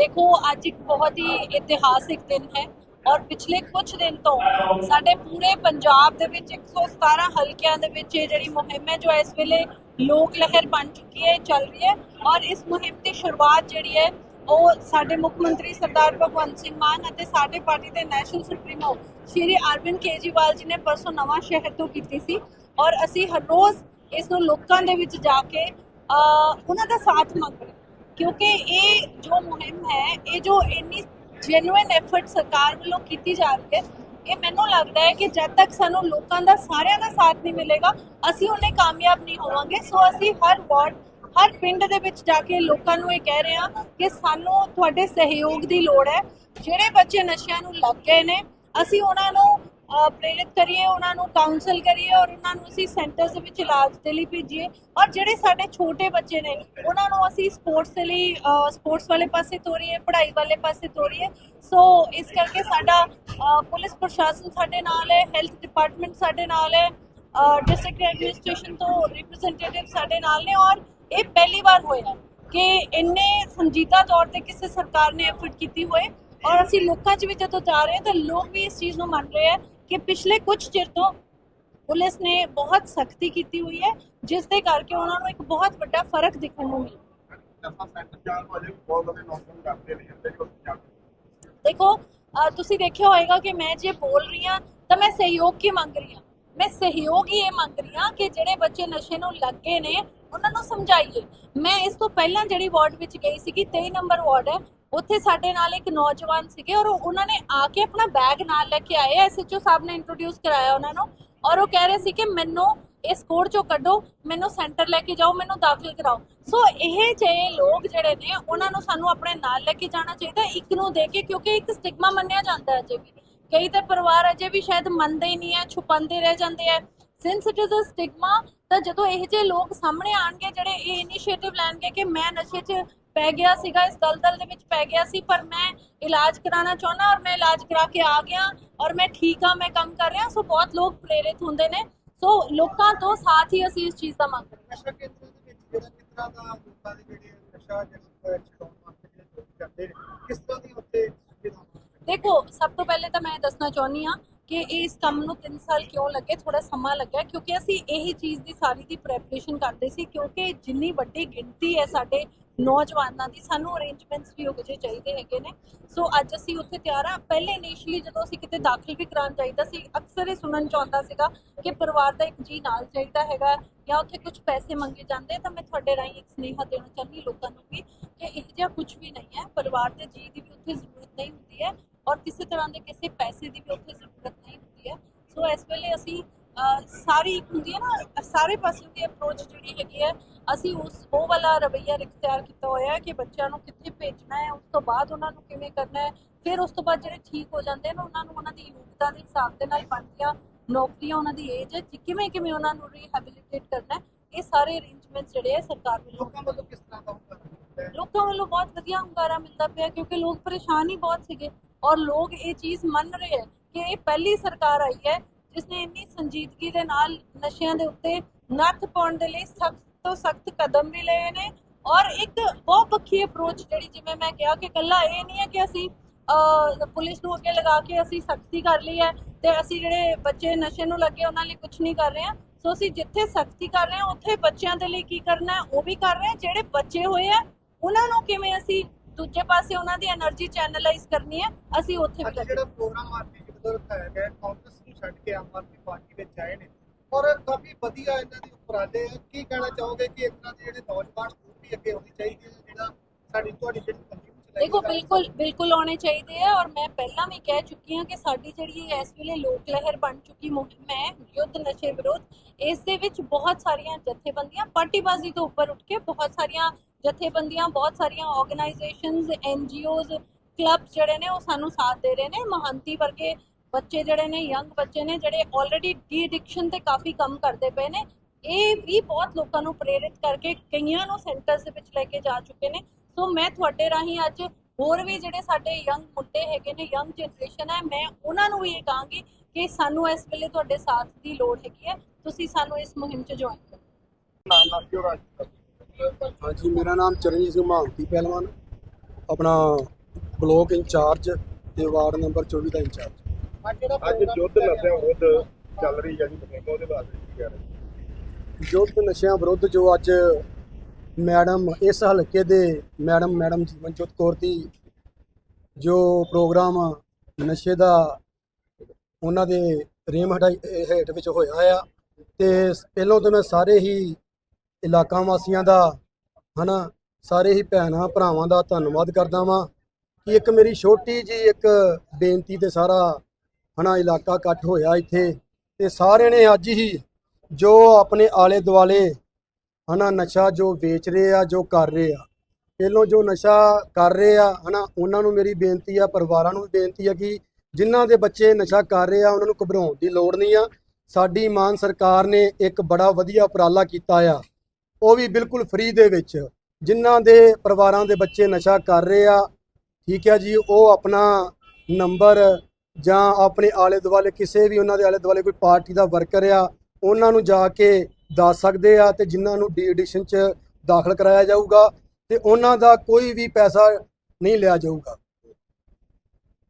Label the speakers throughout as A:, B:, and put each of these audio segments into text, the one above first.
A: ਦੇਖੋ, ਅੱਜ ਇੱਕ ਬਹੁਤ ਹੀ ਇਤਿਹਾਸਿਕ ਦਿਨ ਹੈ ਔਰ ਪਿਛਲੇ ਕੁਝ ਦਿਨ ਤੋਂ ਸਾਡੇ ਪੂਰੇ ਪੰਜਾਬ ਦੇ ਵਿੱਚ 117 ਹਲਕਿਆਂ ਦੇ ਵਿੱਚ ਇਹ ਜਿਹੜੀ ਮੁਹਿੰਮ ਹੈ, ਜੋ ਇਸ ਵੇਲੇ ਲੋਕ ਲਹਿਰ ਬਣ ਚੁੱਕੀ ਹੈ ਚੱਲ ਰਹੀ ਹੈ ਔਰ ਇਸ ਮੁਹਿੰਮ ਦੀ ਸ਼ੁਰੂਆਤ ਜਿਹੜੀ ਹੈ, ਉਹ ਸਾਡੇ ਮੁੱਖ ਮੰਤਰੀ ਸਰਦਾਰ ਭਗਵੰਤ ਸਿੰਘ ਮਾਨ ਅਤੇ ਸਾਡੇ ਪਾਰਟੀ ਦੇ ਨੈਸ਼ਨਲ ਸੁਪਰੀਮੋ ਸ਼੍ਰੀ ਅਰਵਿੰਦ ਕੇਜੀਵਾਲ ਜੀ ਨੇ ਪਰਸੋਂ ਨਵਾਂ ਸ਼ਹਿਰ ਤੋਂ ਕੀਤੀ ਸੀ ਔਰ ਅਸੀਂ ਹਰ ਰੋਜ਼ ਇਸ ਨੂੰ ਲੋਕਾਂ ਦੇ ਵਿੱਚ ਜਾ ਕੇ ਉਹਨਾਂ ਦਾ ਸਾਥ ਮੰਗ ਰਹੇ ਕਿਉਂਕਿ ਇਹ ਜੋ ਮੁਹਿੰਮ ਹੈ, ਇਹ ਜੋ ਇੰਨੀ ਜੈਨੂਇਨ ਐਫਰਟ ਸਰਕਾਰ ਵੱਲੋਂ ਕੀਤੀ ਜਾ ਰਹੀ ਹੈ, ਇਹ ਮੈਨੂੰ ਲੱਗਦਾ ਹੈ ਕਿ ਜਦ ਤੱਕ ਸਾਨੂੰ ਲੋਕਾਂ ਦਾ ਸਾਰਿਆਂ ਦਾ ਸਾਥ ਨਹੀਂ ਮਿਲੇਗਾ, ਅਸੀਂ ਉਹਨੇ ਕਾਮਯਾਬ ਨਹੀਂ ਹੋਵਾਂਗੇ। ਸੋ ਅਸੀਂ ਹਰ ਵਾਰਡ, ਹਰ ਪਿੰਡ ਦੇ ਵਿੱਚ ਜਾ ਕੇ ਲੋਕਾਂ ਨੂੰ ਇਹ ਕਹਿ ਰਹੇ ਹਾਂ ਕਿ ਸਾਨੂੰ ਤੁਹਾਡੇ ਸਹਿਯੋਗ ਦੀ ਲੋੜ ਹੈ। ਜਿਹੜੇ ਬੱਚੇ ਨਸ਼ਿਆਂ ਨੂੰ ਲੱਗ ਗਏ ਨੇ, ਅਸੀਂ ਉਹਨਾਂ ਨੂੰ ਪ੍ਰੇਰਿਤ ਕਰੀਏ, ਉਹਨਾਂ ਨੂੰ ਕਾਉਂਸਲ ਕਰੀਏ ਔਰ ਉਹਨਾਂ ਨੂੰ ਅਸੀਂ ਸੈਂਟਰਸ ਦੇ ਵਿੱਚ ਇਲਾਜ ਦੇ ਲਈ ਭੇਜੀਏ। ਔਰ ਜਿਹੜੇ ਸਾਡੇ ਛੋਟੇ ਬੱਚੇ ਨੇ, ਉਹਨਾਂ ਨੂੰ ਅਸੀਂ ਸਪੋਰਟਸ ਦੇ ਲਈ ਸਪੋਰਟਸ ਵਾਲੇ ਪਾਸੇ ਤੋਰੀਏ, ਪੜ੍ਹਾਈ ਵਾਲੇ ਪਾਸੇ ਤੋਰੀਏ। ਸੋ ਇਸ ਕਰਕੇ ਸਾਡਾ ਪੁਲਿਸ ਪ੍ਰਸ਼ਾਸਨ ਸਾਡੇ ਨਾਲ ਹੈ ਹੈਲਥ ਡਿਪਾਰਟਮੈਂਟ ਸਾਡੇ ਨਾਲ ਹੈ ਡਿਸਟ੍ਰਿਕਟ ਐਡਮਿਨਿਸਟ੍ਰੇਸ਼ਨ ਤੋਂ ਰਿਪਰੈਜ਼ੈਂਟੇਟਿਵ ਸਾਡੇ ਨਾਲ ਨੇ ਔਰ ਇਹ ਪਹਿਲੀ ਵਾਰ ਹੋਇਆ ਕਿ ਇੰਨੇ ਸੰਜੀਦਾ ਤੌਰ ਤੇ ਕਿਸੇ ਸਰਕਾਰ ਨੇ ਐਫਰਟ ਕੀਤੀ ਹੋਏ। ਔਰ ਅਸੀਂ ਲੋਕਾਂ 'ਚ ਵੀ ਜਦੋਂ ਜਾ ਰਹੇ ਹਾਂ ਤਾਂ ਲੋਕ ਵੀ ਇਸ ਚੀਜ਼ ਨੂੰ ਮੰਨ ਰਹੇ ਹੈ ਕਿ ਪਿਛਲੇ ਕੁਝ ਚਿਰ ਤੋਂ ਪੁਲਿਸ ਨੇ ਬਹੁਤ ਸਖਤੀ ਕੀਤੀ ਹੋਈ ਹੈ, ਜਿਸ ਦੇ ਕਰਕੇ ਉਹਨਾਂ ਨੂੰ ਇੱਕ ਬਹੁਤ ਵੱਡਾ ਫ਼ਰਕ ਦਿਖਣ ਨੂੰ ਮਿਲਿਆ। ਦੇਖੋ ਤੁਸੀਂ ਦੇਖਿਆ ਹੋਏਗਾ ਕਿ ਮੈਂ ਜੇ ਬੋਲ ਰਹੀ ਹਾਂ, ਤਾਂ ਮੈਂ ਸਹਿਯੋਗ ਕੀ ਮੰਗ ਰਹੀ ਹਾਂ? ਮੈਂ ਸਹਿਯੋਗ ਹੀ ਇਹ ਮੰਗ ਰਹੀ ਹਾਂ ਕਿ ਜਿਹੜੇ ਬੱਚੇ ਨਸ਼ੇ ਨੂੰ ਲੱਗੇ ਨੇ, ਉਹਨਾਂ ਨੂੰ ਸਮਝਾਈਏ। ਮੈਂ ਇਸ ਤੋਂ ਪਹਿਲਾਂ ਜਿਹੜੀ ਵਾਰਡ ਵਿੱਚ ਗਈ ਸੀਗੀ 23 ਨੰਬਰ ਵਾਰਡ ਹੈ ਉੱਥੇ ਸਾਡੇ ਨਾਲ ਇੱਕ ਨੌਜਵਾਨ ਸੀਗੇ ਔਰ ਉਹ- ਉਹਨਾਂ ਨੇ ਆ ਕੇ ਆਪਣਾ ਬੈਗ ਨਾਲ ਲੈ ਕੇ ਆਏ ਐਸਐਚਓ ਸਾਹਿਬ ਨੇ ਇੰਟਰੋਡਿਊਸ ਕਰਾਇਆ ਉਹਨਾਂ ਨੂੰ ਔਰ ਉਹ ਕਹਿ ਰਹੇ ਸੀ ਕਿ ਮੈਨੂੰ ਇਸ ਕੋਡ ਚੋਂ ਕੱਢੋ, ਮੈਨੂੰ ਸੈਂਟਰ ਲੈ ਕੇ ਜਾਓ, ਮੈਨੂੰ ਦਾਖਲ ਕਰਾਓ। ਸੋ ਇਹ ਜਿਹੇ ਲੋਕ ਜਿਹੜੇ ਨੇ, ਉਹਨਾਂ ਨੂੰ ਸਾਨੂੰ ਆਪਣੇ ਨਾਲ ਲੈ ਕੇ ਜਾਣਾ ਚਾਹੀਦਾ, ਇੱਕ ਨੂੰ ਦੇ ਕੇ, ਕਿਉਂਕਿ ਇੱਕ ਸਟਿਗਮਾ ਮੰਨਿਆ ਜਾਂਦਾ ਹੈ ਅਜੇ ਵੀ। ਕਈ ਤੇ ਪਰਿਵਾਰ ਅਜੇ ਵੀ ਸ਼ਾਇਦ ਮੰਨਦੇ ਹੀ ਨਹੀਂ ਹੈ, ਛੁਪਾਉਂਦੇ ਰਹਿ ਜਾਂਦੇ ਆ since it is a stigma ਤਾਂ ਜਦੋਂ ਇਹ ਜਿਹੇ ਲੋਕ ਸਾਹਮਣੇ ਆਣਗੇ ਜਿਹੜੇ ਇਹ ਇਨੀਸ਼ੀਏਟਿਵ ਲੈਣਗੇ ਕਿ ਮੈਂ ਨਸ਼ੇ 'ਚ ਪੈ ਗਿਆ ਸੀਗਾ ਇਸ ਦਲਦਲ ਦੇ ਵਿੱਚ ਪੈ ਗਿਆ ਸੀ ਪਰ ਮੈਂ ਇਲਾਜ ਕਰਾਉਣਾ ਚਾਹੁੰਦਾ ਔਰ ਮੈਂ ਇਲਾਜ ਕਰਾ ਕੇ ਆ ਗਿਆ ਔਰ ਮੈਂ ਠੀਕ ਹਾਂ ਮੈਂ ਕੰਮ ਕਰ ਰਿਹਾ ਸੋ ਬਹੁਤ ਲੋਕ ਪ੍ਰੇਰਿਤ ਹੁੰਦੇ ਨੇ। ਸੋ ਲੋਕਾਂ ਤੋਂ ਸਾਥ ਹੀ ਅਸੀਂ ਇਸ ਚੀਜ਼ ਦਾ ਮੰਗ ਰਹੇ ਹਾਂ।
B: ਨਸ਼ਾ ਕੇਂਦਰ ਦੇ ਵਿੱਚ ਜਿਹੜਾ ਕਿਸ ਤਰ੍ਹਾਂ ਦਾ ਲੋਕਾਂ ਦੀ ਜਿਹੜੀ ਨਸ਼ਾ ਜਿਹੜਾ ਛਡਾਉਣ ਵਾਸਤੇ ਜਿਹੜੇ ਲੋਕ ਜਾਂਦੇ ਨੇ ਕਿਸ ਤਰ੍ਹਾਂ ਦੀ ਉੱਥੇ ਸੁਵਿਧਾਵਾਂ
A: ਦੇਖੋ ਸਭ ਤੋਂ ਪਹਿਲੇ ਤਾਂ ਮੈਂ ਦੱਸਣਾ ਚਾਹੁੰਦੀ ਹਾਂ ਕਿ ਇਸ ਕੰਮ ਨੂੰ 3 ਸਾਲ ਕਿਉਂ ਲੱਗੇ ਥੋੜਾ ਸਮਾਂ ਲੱਗਾ ਕਿਉਂਕਿ ਅਸੀਂ ਇਹੀ ਚੀਜ਼ ਦੀ ਸਾਰੀ ਦੀ ਪ੍ਰੈਪਰੇਸ਼ਨ ਕਰਦੇ ਸੀ ਕਿਉਂਕਿ ਜਿੰਨੀ ਵੱਡੀ ਗਿਣਤੀ ਹੈ ਸਾਡੇ ਨੌਜਵਾਨਾਂ ਦੀ, ਸਾਨੂੰ ਅਰੇਂਜਮੈਂਟਸ ਵੀ ਉਹੋ ਜਿਹੇ ਚਾਹੀਦੇ ਹੈਗੇ ਨੇ। ਸੋ ਅੱਜ ਅਸੀਂ ਉੱਥੇ ਤਿਆਰ ਆ ਪਹਿਲੇ ਇਨੀਸ਼ੀਅਲੀ ਜਦੋਂ ਅਸੀਂ ਕਿਤੇ ਦਾਖਲ ਵੀ ਕਰਾਉਣ ਚਾਹੀਦਾ ਸੀ, ਅਕਸਰ ਇਹ ਸੁਣਨ ਚ ਆਉਂਦਾ ਸੀਗਾ ਕਿ ਪਰਿਵਾਰ ਦਾ ਇੱਕ ਜੀ ਨਾਲ ਚਾਹੀਦਾ ਹੈਗਾ ਜਾਂ ਉੱਥੇ ਕੁਝ ਪੈਸੇ ਮੰਗੇ ਜਾਂਦੇ ਤਾਂ ਮੈਂ ਤੁਹਾਡੇ ਰਾਹੀਂ ਇੱਕ ਸੁਨੇਹਾ ਦੇਣਾ ਚਾਹੁੰਦੀ ਲੋਕਾਂ ਨੂੰ ਵੀ ਕਿ ਇਹ ਜਿਹਾ ਕੁਝ ਵੀ ਨਹੀਂ ਹੈ। ਪਰਿਵਾਰ ਦੇ ਜੀ ਦੀ ਵੀ ਉੱਥੇ ਜ਼ਰੂਰਤ ਨਹੀਂ ਹੁੰਦੀ ਹੈ ਔਰ ਕਿਸੇ ਤਰ੍ਹਾਂ ਦੇ ਕਿਸੇ ਪੈਸੇ ਦੀ ਵੀ ਉੱਥੇ ਜ਼ਰੂਰਤ ਨਹੀਂ ਹੁੰਦੀ ਹੈ। ਸੋ ਇਸ ਵੇਲੇ ਅਸੀਂ ਸਾਰੀ ਇੱਕ ਹੁੰਦੀ ਹੈ ਨਾ, ਸਾਰੇ ਪਾਸੇ ਦੀ ਅਪਰੋਚ ਜਿਹੜੀ ਹੈਗੀ ਹੈ ਅਸੀਂ ਉਸ ਉਹ ਵਾਲਾ ਰਵਈਆ ਇਖਤਿਆਰ ਕੀਤਾ ਹੋਇਆ ਹੈ ਕਿ ਬੱਚਿਆਂ ਨੂੰ ਕਿੱਥੇ ਭੇਜਣਾ ਹੈ ਉਸ ਤੋਂ ਬਾਅਦ ਉਹਨਾਂ ਨੂੰ ਕਿਵੇਂ ਕਰਨਾ ਹੈ ਫਿਰ ਉਸ ਤੋਂ ਬਾਅਦ ਜਿਹੜੇ ਠੀਕ ਹੋ ਜਾਂਦੇ ਨੇ ਉਹਨਾਂ ਨੂੰ ਉਹਨਾਂ ਦੀ ਯੋਗਤਾ ਦੇ ਹਿਸਾਬ ਦੇ ਨਾਲ ਬਣਦੀਆਂ ਨੌਕਰੀਆਂ ਉਹਨਾਂ ਦੀ ਏਜ ਹੈ ਕਿਵੇਂ ਕਿਵੇਂ ਉਹਨਾਂ ਨੂੰ ਰੀਹੈਬਿਲਿਟੇਟ ਕਰਨਾ ਹੈ ਇਹ ਸਾਰੇ ਅਰੇਂਜਮੈਂਟਸ ਜਿਹੜੇ ਹੈ ਸਰਕਾਰ ਵੱਲੋਂ
B: ਲੋਕਾਂ ਵੱਲੋਂ ਕਿਸ ਤਰ੍ਹਾਂ ਦਾ ਹੁੰਦਾ
A: ਲੋਕਾਂ ਵੱਲੋਂ ਬਹੁਤ ਵਧੀਆ ਹੁੰਗਾਰਾ ਮਿਲਦਾ ਪਿਆ ਕਿਉਂਕਿ ਲੋਕ ਪਰੇਸ਼ਾਨ ਹੀ ਬਹੁਤ ਸੀਗੇ ਔਰ ਲੋਕ ਇਹ ਚੀਜ਼ ਮੰਨ ਰਹੇ ਹੈ ਕਿ ਇਹ ਪਹਿਲੀ ਸਰਕਾਰ ਆਈ ਹੈ ਜਿਸ ਨੇ ਇੰਨੀ ਸੰਜੀਦਗੀ ਦੇ ਨਾਲ ਨਸ਼ਿਆਂ ਦੇ ਉੱਤੇ ਨੱਥ ਪਾਉਣ ਦੇ ਲਈ ਸਖਤ ਤੋਂ ਸਖਤ ਕਦਮ ਵੀ ਲਏ ਨੇ ਔਰ ਇੱਕ ਬਹੁ ਪੱਖੀ ਅਪਰੋਚ ਜਿਹੜੀ ਜਿਵੇਂ ਮੈਂ ਕਿਹਾ ਕਿ ਕੱਲਾ ਇਹ ਨਹੀਂ ਹੈ ਕਿ ਅਸੀਂ ਪੁਲਿਸ ਨੂੰ ਅੱਗੇ ਲਗਾ ਕੇ ਅਸੀਂ ਸਖਤੀ ਕਰ ਲਈ ਹੈ ਤੇ ਅਸੀਂ ਜਿਹੜੇ ਬੱਚੇ ਨਸ਼ੇ ਨੂੰ ਲੱਗੇ ਉਹਨਾਂ ਲਈ ਕੁਝ ਨਹੀਂ ਕਰ ਰਹੇ ਹਾਂ। ਸੋ ਅਸੀਂ ਜਿੱਥੇ ਸਖਤੀ ਕਰ ਰਹੇ ਹਾਂ ਉੱਥੇ ਬੱਚਿਆਂ ਦੇ ਲਈ ਕੀ ਕਰਨਾ ਹੈ ਉਹ ਵੀ ਕਰ ਰਹੇ ਹਾਂ। ਜਿਹੜੇ ਬੱਚੇ ਹੋਏ ਆ ਉਹਨਾਂ ਨੂੰ ਕਿਵੇਂ ਅਸੀਂ ਦੂਜੇ ਪਾਸੇ ਉਹਨਾਂ ਦੀ એનર્ਜੀ ਚੈਨਲਾਈਜ਼ ਕਰਨੀ ਹੈ ਅਸੀਂ ਉੱਥੇ
B: ਜਿਹੜਾ ਪ੍ਰੋਗਰਾਮ ਆਰਟੀ ਜਿਹੜਾ ਰਖਾਇਆ ਗਿਆ ਕਾਂਗਰਸ ਨੂੰ ਛੱਡ ਕੇ ਆਮ ਆਦਮੀ ਪਾਰਟੀ ਵਿੱਚ ਆਏ ਨੇ। ਔਰ ਕਾਫੀ ਵਧੀਆ ਇਹਨਾਂ ਦੀ ਉਪਰਾਲੇ ਆ ਕੀ ਕਹਿਣਾ ਚਾਹੋਗੇ ਕਿ ਇਸ ਤਰ੍ਹਾਂ ਦੇ ਜਿਹੜੇ ਨੌਜਵਾਨ ਹੋਰ ਵੀ ਅੱਗੇ ਆਉਣੀ ਚਾਹੀਦੀ ਹੈ ਜਿਹੜਾ ਸਾਡੀ ਤੁਹਾਡੀ ਜਿਹੜੀ ਚਲਾਈ
A: ਦੇਖੋ। ਬਿਲਕੁਲ ਬਿਲਕੁਲ ਆਉਣੇ ਚਾਹੀਦੇ ਆ ਔਰ ਮੈਂ ਪਹਿਲਾਂ ਵੀ ਕਹਿ ਚੁੱਕੀ ਹਾਂ ਕਿ ਸਾਡੀ ਜਿਹੜੀ ਇਸ ਵੇਲੇ ਲੋਕ ਲਹਿਰ ਬਣ ਚੁੱਕੀ ਮੁਹਿੰਮ ਹੈ ਯੁੱਧ ਨਸ਼ੇ ਵਿਰੋਧ ਇਸ ਦੇ ਵਿੱਚ ਬਹੁਤ ਸਾਰੀਆਂ ਜਥੇਬੰਦੀਆਂ ਪਾਰਟੀਬਾਜ਼ੀ ਤੋਂ ਉੱਪਰ ਉੱਠ ਕੇ ਬਹੁਤ ਸਾਰੀਆਂ ਜਥੇਬੰਦੀਆਂ ਬਹੁਤ ਸਾਰੀਆਂ ਆਰਗੇਨਾਈਜੇਸ਼ਨਸ ਐਨਜੀਓਜ਼ ਕਲੱਬ ਜਿਹੜੇ ਨੇ ਉਹ ਸਾਨੂੰ ਸਾਥ ਦੇ ਰਹੇ ਨੇ ਮਹੰਤੀ ਵਰਗੇ ਬੱਚੇ ਜਿਹੜੇ ਨੇ ਯੰਗ ਬੱਚੇ ਨੇ ਜਿਹੜੇ ਆਲਰੇਡੀ ਡੀ ਐਡਿਕਸ਼ਨ ਤੇ ਕਾਫੀ ਕੰਮ ਕਰਦੇ ਪਏ ਨੇ ਇਹ ਵੀ ਬਹੁਤ ਲੋਕਾਂ ਨੂੰ ਪ੍ਰੇਰਿਤ ਕਰਕੇ ਕਈਆਂ ਨੂੰ ਸੈਂਟਰਸ ਦੇ ਵਿੱਚ ਲੈ ਕੇ ਜਾ ਚੁੱਕੇ ਨੇ। ਸੋ ਮੈਂ ਤੁਹਾਡੇ ਰਾਹੀਂ ਅੱਜ ਹੋਰ ਵੀ ਜਿਹੜੇ ਸਾਡੇ ਯੰਗ ਮੁੰਡੇ ਹੈਗੇ ਨੇ ਯੰਗ ਜਨਰੇਸ਼ਨ ਹੈ ਮੈਂ ਉਹਨਾਂ ਨੂੰ ਵੀ ਇਹ ਕਹਾਂਗੀ ਕਿ ਸਾਨੂੰ ਇਸ ਵੇਲੇ ਤੁਹਾਡੇ ਸਾਥ ਦੀ ਲੋੜ ਹੈਗੀ ਹੈ। ਤੁਸੀਂ ਸਾਨੂੰ ਇਸ ਮੁਹਿੰਮ 'ਚ ਜੁਆਇਨ ਕਰੋ।
C: ਹਾਂਜੀ ਮੇਰਾ ਨਾਮ ਚਰਨਜੀਤ ਸਿੰਘ ਮਹਾਂਤੀ ਪਹਿਲਵਾਨ ਆਪਣਾ ਬਲਾਕ ਇੰਚਾਰਜ ਤੇ ਵਾਰਡ ਨੰਬਰ 24 ਦਾ ਇੰਚਾਰਜ।
B: ਅੱਜ ਜਿਹੜਾ
D: ਅੱਜ
B: ਪ੍ਰੋਗਰਾਮ
D: ਯੁੱਧ ਨਸ਼ਿਆਂ ਵਿਰੁੱਧ ਚੱਲ ਰਹੀ ਹੈ ਜੀ ਉਹਦੇ ਬਾਰੇ ਕੀ ਕਹਿ ਰਹੇ
C: ਯੁੱਧ ਨਸ਼ਿਆਂ ਵਿਰੁੱਧ ਜੋ ਅੱਜ ਮੈਡਮ, ਇਸ ਹਲਕੇ ਦੇ ਮੈਡਮ ਮੈਡਮ ਜੀਵਨਜੋਤ ਕੌਰ ਦੀ ਜੋ ਪ੍ਰੋਗਰਾਮ ਨਸ਼ੇ ਦਾ ਉਹਨਾਂ ਦੇ ਰੇਮ ਹਟਾਈ ਹੇਠ ਵਿੱਚ ਹੋਇਆ ਆ ਤੇ ਪਹਿਲੋਂ ਤਾਂ ਮੈਂ ਸਾਰੇ ਹੀ ਇਲਾਕਾ ਵਾਸੀਆਂ ਦਾ, ਹਨਾ, ਸਾਰੇ ਹੀ ਭੈਣਾਂ, ਭਰਾਵਾਂ ਦਾ ਧੰਨਵਾਦ ਕਰਦਾ ਵਾਂ ਕਿ ਇੱਕ ਮੇਰੀ ਛੋਟੀ ਜੀ ਇੱਕ ਬੇਨਤੀ ਤੇ ਸਾਰਾ, ਹਨਾ, ਇਲਾਕਾ ਇਕੱਠ ਹੋਇਆ ਇੱਥੇ ਤੇ ਸਾਰਿਆਂ ਨੇ ਅੱਜ ਹੀ ਜੋ ਆਪਣੇ ਆਲੇ ਦੁਆਲੇ ਹਨਾ ਨਸ਼ਾ ਜੋ ਵੇਚ ਰਹੇ ਆ, ਜੋ ਕਰ ਰਹੇ ਆ। ਪਹਿਲੋਂ ਜੋ ਨਸ਼ਾ ਕਰ ਰਹੇ ਆ, ਹਨਾ, ਉਹਨਾਂ ਨੂੰ ਮੇਰੀ ਬੇਨਤੀ ਆ, ਪਰਿਵਾਰਾਂ ਨੂੰ ਵੀ ਬੇਨਤੀ ਆ ਕਿ ਜਿਨ੍ਹਾਂ ਦੇ ਬੱਚੇ ਨਸ਼ਾ ਕਰ ਰਹੇ ਆ, ਉਹਨਾਂ ਨੂੰ ਘਬਰਾਉਣ ਦੀ ਲੋੜ ਨਹੀਂ ਆ। ਸਾਡੀ ਮਾਨ ਸਰਕਾਰ ਨੇ ਇੱਕ ਬੜਾ ਵਧੀਆ ਉਪਰਾਲਾ ਕੀਤਾ ਆ। ਉਹ ਵੀ ਬਿਲਕੁਲ ਫ੍ਰੀ ਦੇ ਵਿੱਚ। ਜਿਨ੍ਹਾਂ ਦੇ ਪਰਿਵਾਰਾਂ ਦੇ ਬੱਚੇ ਨਸ਼ਾ ਕਰ ਰਹੇ ਆ, ਠੀਕ ਹੈ ਜੀ, ਉਹ ਆਪਣਾ ਨੰਬਰ ਜਾਂ ਆਪਣੇ ਆਲੇ ਦੁਆਲੇ ਕਿਸੇ ਵੀ ਉਹਨਾਂ ਦੇ ਆਲੇ ਦੁਆਲੇ ਕੋਈ ਪਾਰਟੀ ਦਾ ਵਰਕਰ ਆ ਉਹਨਾਂ ਨੂੰ ਜਾ ਕੇ ਦੱਸ ਸਕਦੇ ਆ ਤੇ ਜਿਨ੍ਹਾਂ ਨੂੰ ਡੀ ਐਡੀਸ਼ਨ ਚ ਦਾਖਲ ਕਰਾਇਆ ਜਾਊਗਾ ਤੇ ਉਹਨਾਂ ਦਾ ਕੋਈ ਵੀ ਪੈਸਾ ਨਹੀਂ ਲਿਆ ਜਾਊਗਾ।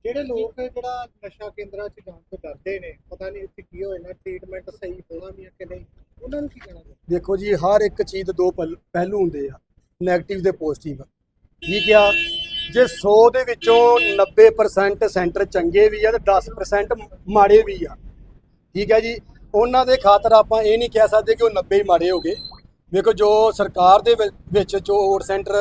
B: ਜਿਹੜੇ ਲੋਕ ਜਿਹੜਾ ਨਸ਼ਾ ਕੇਂਦਰਾਂ 'ਚ ਜਾਣ ਤੋਂ ਡਰਦੇ ਨੇ? ਪਤਾ ਨਹੀਂ ਇੱਥੇ ਕੀ ਹੋਏਗਾ ਟ੍ਰੀਟਮੈਂਟ ਸਹੀ ਹੋਣਾ ਵੀ ਕਿ ਨਹੀਂ। ਉਹਨਾਂ ਨੂੰ ਕੀ ਕਹਿਣਾ ਚਾਹੁੰਦੇ?
C: ਦੇਖੋ ਜੀ ਹਰ ਇੱਕ ਚੀਜ਼ ਦੇ ਦੋ ਪਹਿਲ- ਪਹਿਲੂ ਹੁੰਦੇ ਆ 네ਗੇਟਿਵ ਤੇ ਪੋਜ਼ਿਟਿਵ ਠੀਕ ਆ? ਜੇ 100 ਦੇ ਵਿੱਚੋਂ 90% ਸੈਂਟਰ ਚੰਗੇ ਵੀ ਆ ਤੇ 10% ਮਾੜੇ ਵੀ ਆ। ਠੀਕ ਹੈ ਜੀ? ਉਹਨਾਂ ਦੇ ਖਾਤਰ ਆਪਾਂ ਇਹ ਨਹੀਂ ਕਹਿ ਸਕਦੇ ਕਿ ਉਹ 90 ਹੀ ਮਾੜੇ ਹੋ ਗਏ। ਵੇਖੋ ਜੋ ਸਰਕਾਰ ਦੇ ਵਿੱਚ ਜੋ ਹੋਰ ਸੈਂਟਰ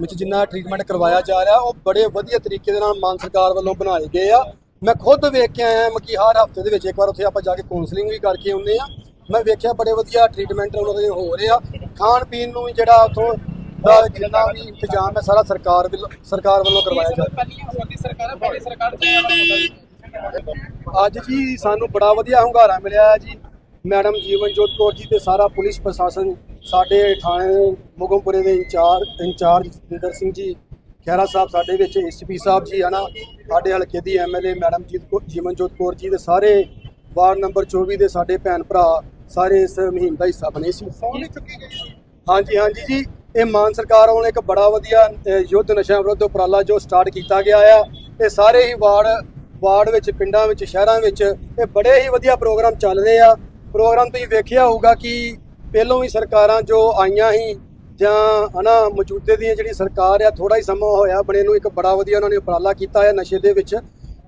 C: ਵਿੱਚ ਜਿੰਨਾ ਟ੍ਰੀਟਮੈਂਟ ਕਰਵਾਇਆ ਜਾ ਰਿਹਾ, ਉਹ ਬੜੇ ਵਧੀਆ ਤਰੀਕੇ ਦੇ ਨਾਲ ਮਾਨ ਸਰਕਾਰ ਵੱਲੋਂ ਬਣਾਏ ਗਏ ਆ। ਮੈਂ ਖੁਦ ਵੇਖ ਕੇ ਆਇਆ ਕਿ ਹਰ ਹਫ਼ਤੇ ਦੇ ਵਿੱਚ ਇੱਕ ਵਾਰ ਉੱਥੇ ਆਪਾਂ ਜਾ ਕੇ ਕਾਉਂਸਲਿੰਗ ਵੀ ਕਰਕੇ ਆਉਂਦੇ ਆ। ਮੈਂ ਵੇਖਿਆ ਬੜੇ ਵਧੀਆ ਟ੍ਰੀਟਮੈਂਟ ਉਹਨਾਂ ਦੇ ਹੋ ਰਹੇ ਆ। ਖਾਣ ਪੀਣ ਨੂੰ ਵੀ ਜਿਹੜਾ ਉੱਥੋਂ ਦਾ ਜਿੰਨਾ ਵੀ ਇੰਤਜ਼ਾਮ ਹੈ, ਸਾਰਾ ਸਰਕਾਰ ਵੱਲੋਂ ਸਰਕਾਰ ਵੱਲੋਂ ਕਰਵਾਇਆ ਜਾ ਰਿਹਾ।
E: ਪਹਿਲੀਆਂ
C: ਅੱਜ ਜੀ ਸਾਨੂੰ ਬੜਾ ਵਧੀਆ ਹੁੰਗਾਰਾ ਮਿਲਿਆ ਹੈ ਜੀ। ਮੈਡਮ ਜੀਵਨਜੋਤ ਕੌਰ ਜੀ ਤੇ ਸਾਰਾ ਪੁਲਿਸ ਪ੍ਰਸ਼ਾਸਨ ਸਾਡੇ ਥਾਣੇ ਮੁਗਮਪੁਰੇ ਦੇ ਇੰਚਾਰਜ ਇੰਚਾਰਜ ਜਤਿੰਦਰ ਸਿੰਘ ਜੀ ਖਹਿਰਾ ਸਾਹਿਬ ਸਾਡੇ ਵਿੱਚ ਏਸੀਪੀ ਸਾਹਿਬ ਜੀ ਹਨਾ ਸਾਡੇ ਹਲਕੇ ਦੀ ਐਮਐਲਏ ਮੈਡਮ ਜੀਤ ਜੀਵਨਜੋਤ ਕੌਰ ਜੀ ਦੇ ਸਾਰੇ ਵਾਰਡ ਨੰਬਰ 24 ਦੇ ਸਾਡੇ ਭੈਣ ਭਰਾ ਸਾਰੇ ਇਸ ਮੁਹਿੰਮ ਦਾ ਹਿੱਸਾ ਬਣੇ ਸੀ। ਹਾਂਜੀ ਹਾਂਜੀ ਜੀ ਇਹ ਮਾਨ ਸਰਕਾਰ ਵੱਲੋਂ ਇੱਕ ਬੜਾ ਵਧੀਆ ਯੁੱਧ ਨਸ਼ਾ ਵਿਰੁੱਧ ਉਪਰਾਲਾ ਜੋ ਸਟਾਰਟ ਕੀਤਾ ਗਿਆ ਆ ਇਹ ਸਾਰੇ ਹੀ ਵਾਰਡ ਵਾਰਡ ਵਿੱਚ ਪਿੰਡਾਂ ਵਿੱਚ ਸ਼ਹਿਰਾਂ ਵਿੱਚ ਇਹ ਬੜੇ ਹੀ ਵਧੀਆ ਪ੍ਰੋਗਰਾਮ ਚੱਲ ਰਹੇ ਆ। ਪ੍ਰੋਗਰਾਮ ਤੁਸੀਂ ਵੇਖਿਆ ਹੋਊਗਾ ਕਿ ਪਹਿਲੋਂ ਵੀ ਸਰਕਾਰਾਂ ਜੋ ਆਈਆਂ ਹੀ ਜਾਂ ਹਨਾ ਮੌਜੂਦੇ ਦੀ ਜਿਹੜੀ ਸਰਕਾਰ ਆ ਥੋੜਾ ਹੀ ਸਮਾਂ ਹੋਇਆ ਬਣੇ ਨੂੰ ਇੱਕ ਬੜਾ ਵਧੀਆ ਉਹਨਾਂ ਨੇ ਉਪਰਾਲਾ ਕੀਤਾ ਹੈ ਨਸ਼ੇ ਦੇ ਵਿੱਚ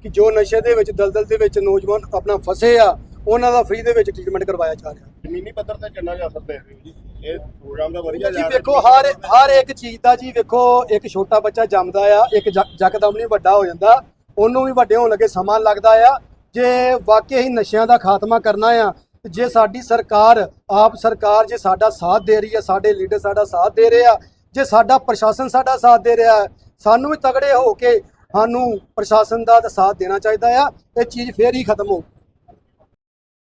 C: ਕਿ ਜੋ ਨਸ਼ੇ ਦੇ ਵਿੱਚ ਦਲਦਲ ਦੇ ਵਿੱਚ ਨੌਜਵਾਨ ਆਪਣਾ ਫਸੇ ਆ ਉਹਨਾਂ ਦਾ ਫ੍ਰੀ ਦੇ ਵਿੱਚ ਟ੍ਰੀਟਮੈਂਟ ਕਰਵਾਇਆ ਜਾ ਰਿਹਾ।
D: ਜ਼ਮੀਨੀ ਪੱਧਰ ਤੇ ਕਿੰਨਾ ਜਾ ਸਕਦੇ ਹੋ ਜੀ? ਇਹ ਪ੍ਰੋਗਰਾਮ ਦਾ ਵਧੀਆ
C: ਜੀ
D: ਜਾ
C: ਵੇਖੋ ਹਰ ਹਰ ਇੱਕ ਚੀਜ਼ ਦਾ ਜੀ ਵੇਖੋ ਇੱਕ ਛੋਟਾ ਬੱਚਾ ਜੰਮਦਾ ਆ ਇੱਕ ਜ- ਯਕਦਮ ਨਹੀਂ ਵੱਡਾ ਹੋ ਜਾਂਦਾ। ਉਹਨੂੰ ਵੀ ਵੱਡੇ ਹੋਣ ਲੱਗੇ ਸਮਾਂ ਲੱਗਦਾ ਆ। ਜੇ ਵਾਕਈ ਹੀ ਨਸ਼ਿਆਂ ਦਾ ਖਾਤਮਾ ਕਰਨਾ ਆ ਜੇ ਸਾਡੀ ਸਰਕਾਰ ਆਪ ਸਰਕਾਰ ਜੇ ਸਾਡਾ ਸਾਥ ਦੇ ਰਹੀ ਹੈ ਸਾਡੇ ਲੀਡਰ ਸਾਡਾ ਸਾਥ ਦੇ ਰਹੇ ਆ ਜੇ ਸਾਡਾ ਪ੍ਰਸ਼ਾਸਨ ਸਾਡਾ ਸਾਥ ਦੇ ਰਿਹਾ ਹੈ, ਸਾਨੂੰ ਵੀ ਤਗੜੇ ਹੋ ਕੇ ਸਾਨੂੰ ਪ੍ਰਸ਼ਾਸਨ ਦਾ ਸਾਥ ਦੇਣਾ ਚਾਹੀਦਾ ਆ ਇਹ ਚੀਜ਼ ਫੇਰ ਹੀ ਖਤਮ ਹੋ